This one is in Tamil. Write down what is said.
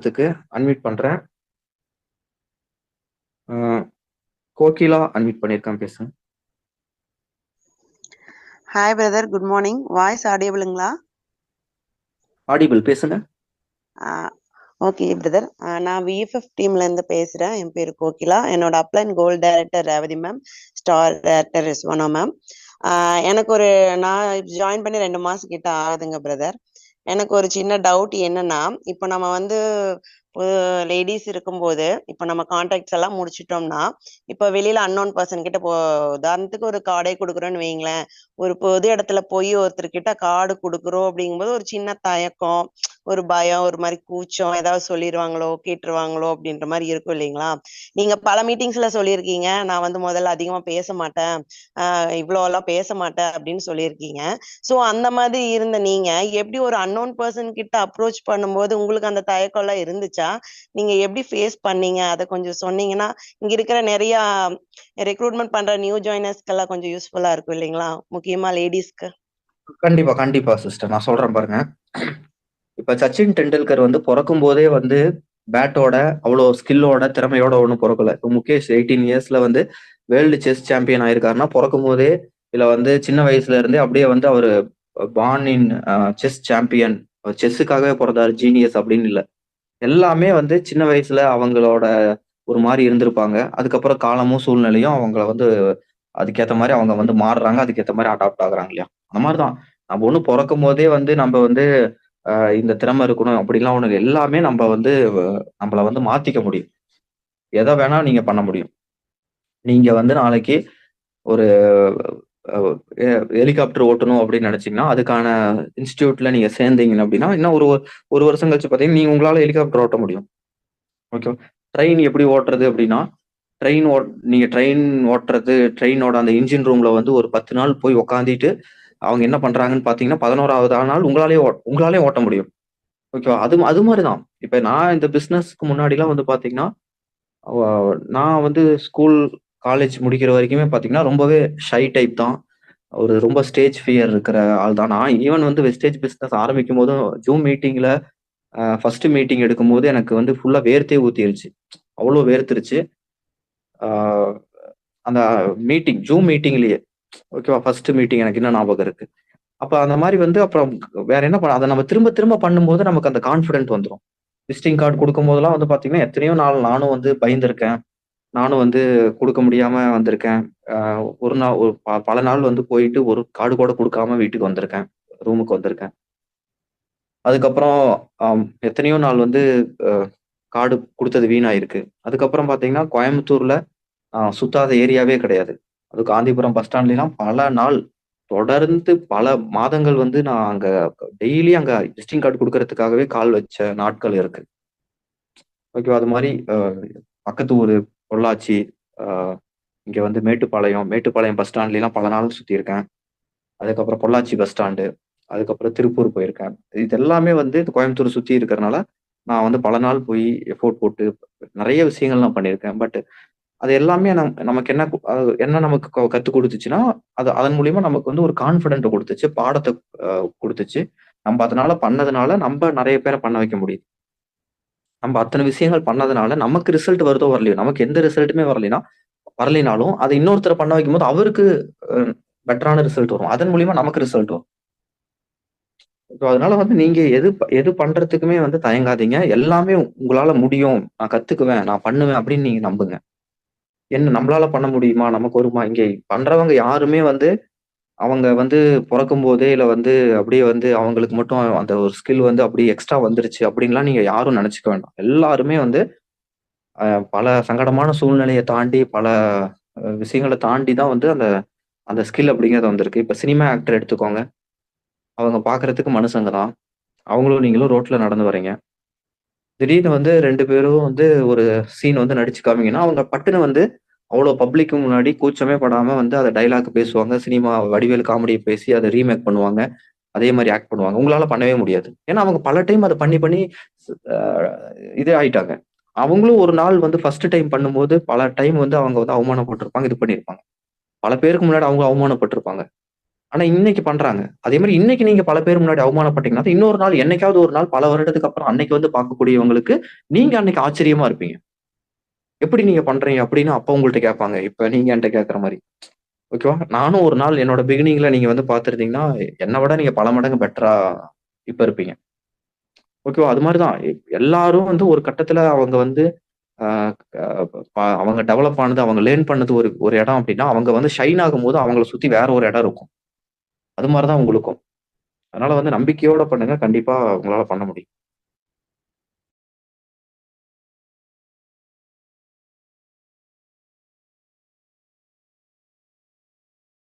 த்துக்கு அன்மியூட் பண்றேன். கோகிலா அன்மியூட் பண்ணியிருக்கேன் பேசுங்க. Hi brother. Good morning. Voice ஆடியபிளுங்களா? Audible பேசுங்க. Okay brother. நான் விஎஃப்எஃப் டீம்லேருந்து பேசுறேன். என் பேரு கோகிலா. என்னோட upline gold director Revathi ma'am. Star director Rizwana ma'am. ஆ எனக்கு ஒரு நான் ஜாயின் பண்ணி 2 மாசம் கிட்ட ஆகுதுங்க பிரதர். எனக்கு ஒரு சின்ன டவுட் என்னன்னா, இப்போ நம்ம வந்து லேடிஸ் இருக்கும்போது, இப்போ நம்ம கான்டாக்ட்ஸ் எல்லாம் முடிச்சிட்டோம்னா இப்போ வெளியில அன்னோன் பர்சன் கிட்ட போ உதாரணத்துக்கு ஒரு கார்டே கொடுக்குறோன்னு வையுங்களேன். ஒரு பொது இடத்துல போய் ஒருத்தர்கிட்ட கார்டு கொடுக்குறோம் அப்படிங்கும்போது ஒரு சின்ன தயக்கம், ஒரு பயம், ஒரு மாதிரி கூச்சம், ஏதாவது சொல்லிருவாங்களோ, கேட்டுருவாங்களோ அப்படின்ற மாதிரி இருக்கும் இல்லைங்களா? நீங்க பல மீட்டிங்ஸ்ல சொல்லியிருக்கீங்க, நான் வந்து முதல்ல அதிகமா பேச மாட்டேன். இவ்வளோ எல்லாம் பேச மாட்டேன் அப்படின்னு சொல்லியிருக்கீங்க. ஸோ அந்த மாதிரி இருந்த நீங்க, எப்படி ஒரு அன்னோன் பெர்சன் கிட்ட அப்ரோச் பண்ணும்போது உங்களுக்கு அந்த தயக்கம் எல்லாம் இருந்துச்சா? நீங்க எப்படி ஃபேஸ் பண்ணீங்க? அத கொஞ்சம் சொன்னீங்கன்னா, இங்க இருக்கிற நிறைய ரெக்ரூட்மென்ட் பண்ற நியூ ஜாயினர்ஸ்க்கெல்லாம் கொஞ்சம் யூஸ்ஃபுல்லா இருக்கும் இல்லைங்களா? முக்கியமா லேடீஸ்க்கு. கண்டிப்பா, கண்டிப்பா சிஸ்டர். நான் சொல்றேன் பாருங்க. இப்ப சச்சின் டெண்டுல்கர் வந்து பொறக்கும்போதே வந்து பேட்டோட, அவ்வளோ ஸ்கில்லோட, திறமையோட ஒன்றும் பிறக்கல இப்போ முகேஷ் 18 இயர்ஸ்ல வந்து வேர்ல்டு செஸ் சாம்பியன் ஆயிருக்காருன்னா, பொறக்கும்போதே இல்ல வந்து சின்ன வயசுல இருந்தே அப்படியே வந்து அவரு பார்ன் இன் செஸ் சாம்பியன். செஸ்ஸுக்காகவே பிறந்தாரு ஜீனியஸ் அப்படின்னு இல்லை எல்லாமே வந்து சின்ன வயசுல அவங்களோட ஒரு மாதிரி இருந்திருப்பாங்க. அதுக்கப்புறம் காலமும், சூழ்நிலையும் அவங்கள வந்து அதுக்கேற்ற மாதிரி அவங்க வந்து மாறுறாங்க. அதுக்கேற்ற மாதிரி அடாப்ட் ஆகுறாங்க இல்லையா? அந்த மாதிரி தான். நம்ம பிறக்கும் போதே வந்து நம்ம வந்து இந்த திறமை இருக்கணும் அப்படிலாம் உனக்கு எல்லாமே நம்ம வந்து நம்மளை வந்து மாத்திக்க முடியும். எதை வேணா நீங்க பண்ண முடியும். நீங்க வந்து நாளைக்கு ஒரு ஹெலிகாப்டர் ஓட்டணும் அப்படின்னு நினைச்சீங்கன்னா அதுக்கான இன்ஸ்டியூட்ல நீங்க சேர்ந்தீங்க அப்படின்னா, இன்னும் ஒரு ஒரு வருஷம் கழிச்சு பார்த்தீங்கன்னா, நீங்க உங்களால ஹெலிகாப்டர் ஓட்ட முடியும். ஓகே ட்ரெயின் எப்படி ஓட்டுறது அப்படின்னா, ட்ரெயின் ஓட் நீங்க ட்ரெயின் ஓட்டுறது, ட்ரெயினோட அந்த இன்ஜின் ரூம்ல வந்து ஒரு 10 நாள் போய் உட்காந்துட்டு, அவங்க என்ன பண்றாங்கன்னு பார்த்தீங்கன்னா, 11வது நாள் உங்களாலே உங்களாலே ஓட்ட முடியும். ஓகேவா? அது அது மாதிரி தான். இப்போ நான் இந்த பிஸ்னஸ்க்கு முன்னாடிலாம் வந்து பார்த்தீங்கன்னா, நான் வந்து ஸ்கூல், காலேஜ் முடிக்கிற வரைக்குமே பார்த்தீங்கன்னா, ரொம்பவே ஷை டைப் தான். ஒரு ரொம்ப ஸ்டேஜ் ஃபியர் இருக்கிற ஆள் தான். நான் ஈவன் வந்து வெஸ்டேஜ் ஆரம்பிக்கும் ஆரம்பிக்கும்போதும், ஜூம் மீட்டிங்ல ஃபர்ஸ்ட் மீட்டிங் எடுக்கும்போது எனக்கு வந்து ஃபுல்லா வேர்த்தே ஊத்திருச்சு. அவ்வளோ வேர்த்துருச்சு. அந்த மீட்டிங், ஜூம் மீட்டிங்லயே. ஓகேவா? ஃபர்ஸ்ட் மீட்டிங் எனக்கு இன்னும் ஞாபகம் இருக்கு. அப்ப அந்த மாதிரி வந்து அப்புறம் வேற என்ன பண்ண அதை நம்ம திரும்ப திரும்ப பண்ணும்போது நமக்கு அந்த கான்ஃபிடென்ட் வந்துடும் விசிட்டிங் கார்டு கொடுக்கும் போதெல்லாம் வந்து பார்த்தீங்கன்னா, எத்தனையோ நாள் நானும் வந்து பயந்திருக்கேன். நானும் வந்து கொடுக்க முடியாம வந்திருக்கேன். ஒரு நாள் ஒரு ப பல நாள் வந்து போயிட்டு ஒரு கார்டு கூட கொடுக்காம வீட்டுக்கு வந்திருக்கேன். ரூமுக்கு வந்திருக்கேன். அதுக்கப்புறம் எத்தனையோ நாள் வந்து கார்டு கொடுத்தது வீணாயிருக்கு. அதுக்கப்புறம் பார்த்தீங்கன்னா, கோயம்புத்தூர்ல சுத்தாத ஏரியாவே கிடையாது. அது காந்திபுரம் பஸ் ஸ்டாண்ட்லாம் பல நாள் தொடர்ந்து பல மாதங்கள் வந்து நான் அங்க டெய்லி அங்க விசிட்டிங் கார்டு கொடுக்கறதுக்காகவே கால் வச்ச நாட்கள் இருக்கு. ஓகேவா? அது மாதிரி பக்கத்து ஊர் பொள்ளாச்சி, இங்க வந்து மேட்டுப்பாளையம், மேட்டுப்பாளையம் பஸ் ஸ்டாண்ட்லாம் பல நாள் சுத்தியிருக்கேன். அதுக்கப்புறம் பொள்ளாச்சி பஸ் ஸ்டாண்டு, அதுக்கப்புறம் திருப்பூர் போயிருக்கேன். இது எல்லாமே வந்து கோயம்புத்தூர் சுத்தி இருக்கிறனால, நான் வந்து பல நாள் போய் எஃபோர்ட் போட்டு நிறைய விஷயங்கள் நான் பண்ணியிருக்கேன். பட் அது எல்லாமே நம் நமக்கு என்ன என்ன நமக்கு க கொடுத்துச்சுன்னா அது அதன் மூலியமா நமக்கு வந்து ஒரு கான்ஃபிடென்ட்டை கொடுத்துச்சு பாடத்தை கொடுத்துச்சு நம்ம அதனால பண்ணதுனால, நம்ம நிறைய பேரை பண்ண வைக்க முடியுது. நம்ம அத்தனை விஷயங்கள் பண்ணதுனால, நமக்கு ரிசல்ட் வருதோ வரலையோ, நமக்கு எந்த ரிசல்ட்டுமே வரலைன்னா வரலைனாலும், அதை இன்னொருத்தரை பண்ண வைக்கும்போது அவருக்கு பெட்டரான ரிசல்ட் வரும். அதன் மூலியமா நமக்கு ரிசல்ட் வரும். இப்போ அதனால வந்து நீங்க எது ப எது பண்றதுக்குமே வந்து தயங்காதீங்க. எல்லாமே உங்களால முடியும். நான் கத்துக்குவேன், நான் பண்ணுவேன் அப்படின்னு நீங்க நம்புங்க. என்ன நம்மளால பண்ண முடியுமா? நமக்கு வருமா? இங்கே பண்றவங்க யாருமே வந்து, அவங்க வந்து பொறக்கும்போதே இல்லை வந்து அப்படியே வந்து அவங்களுக்கு மட்டும் அந்த ஒரு ஸ்கில் வந்து அப்படியே எக்ஸ்ட்ரா வந்துருச்சு அப்படின்லாம் நீங்க யாரும் நினைச்சுக்க வேண்டாம். எல்லாருமே வந்து பல சங்கடமான சூழ்நிலையை தாண்டி, பல விஷயங்களை தாண்டி தான் வந்து அந்த அந்த ஸ்கில் அப்படிங்கிறது வந்திருக்கு. இப்போ சினிமா ஆக்டர் எடுத்துக்கோங்க. அவங்க பார்க்கறதுக்கு மனுஷங்க தான். அவங்களும் நீங்களும் ரோட்ல நடந்து வரீங்க திடீர்னு வந்து ரெண்டு பேரும் வந்து ஒரு சீன் வந்து நடிச்சு காமிங்கன்னா, அவங்க பட்டுன்னு வந்து அவ்வளோ பப்ளிக்கு முன்னாடி கூச்சமே படாமல் வந்து அதை டைலாக் பேசுவாங்க. சினிமா வடிவேல் காமெடியை பேசி அதை ரீமேக் பண்ணுவாங்க. அதே மாதிரி ஆக்ட் பண்ணுவாங்க. உங்களால பண்ணவே முடியாது. ஏன்னா அவங்க பல டைம் அதை பண்ணி பண்ணி இதே ஆயிட்டாங்க. அவங்களும் ஒரு நாள் வந்து ஃபர்ஸ்ட் டைம் பண்ணும்போது பல டைம் வந்து அவங்க வந்து அவமானப்பட்டிருப்பாங்க இது பண்ணியிருப்பாங்க. பல பேருக்கு முன்னாடி அவங்க அவமானப்பட்டிருப்பாங்க ஆனா இன்னைக்கு பண்றாங்க. அதே மாதிரி இன்னைக்கு நீங்க பல பேர் முன்னாடி அவமானப்பட்டீங்கன்னா, இன்னொரு நாள் என்னைக்காவது ஒரு நாள் பல வருடத்துக்கு அப்புறம் அன்னைக்கு வந்து பார்க்கக்கூடியவங்களுக்கு, நீங்க அன்னைக்கு ஆச்சரியமா இருப்பீங்க. "எப்படி நீங்க பண்றீங்க?" அப்படின்னு அப்ப உங்கள்ட்ட கேட்பாங்க. இப்ப நீங்க என்கிட்ட கேட்கற மாதிரி ஓகேவா? நானும் ஒரு நாள் என்னோட பிகினிங்ல நீங்க வந்து பாத்துருந்தீங்கன்னா என்னை விட நீங்க பல மடங்கு பெட்டரா இப்ப இருப்பீங்க. ஓகேவா? அது மாதிரிதான் தான். எல்லாரும் வந்து ஒரு கட்டத்துல அவங்க வந்து அவங்க டெவலப் ஆனது, அவங்க லேர்ன் பண்ணது ஒரு ஒரு இடம் அப்படின்னா, அவங்க வந்து ஷைன் ஆகும்போது அவங்கள சுத்தி வேற ஒரு இடம் இருக்கும். அது மாதிரிதான் தான் உங்களுக்கும். அதனால வந்து நம்பிக்கையோட பண்ணுங்க. கண்டிப்பா உங்களால பண்ண முடியும்.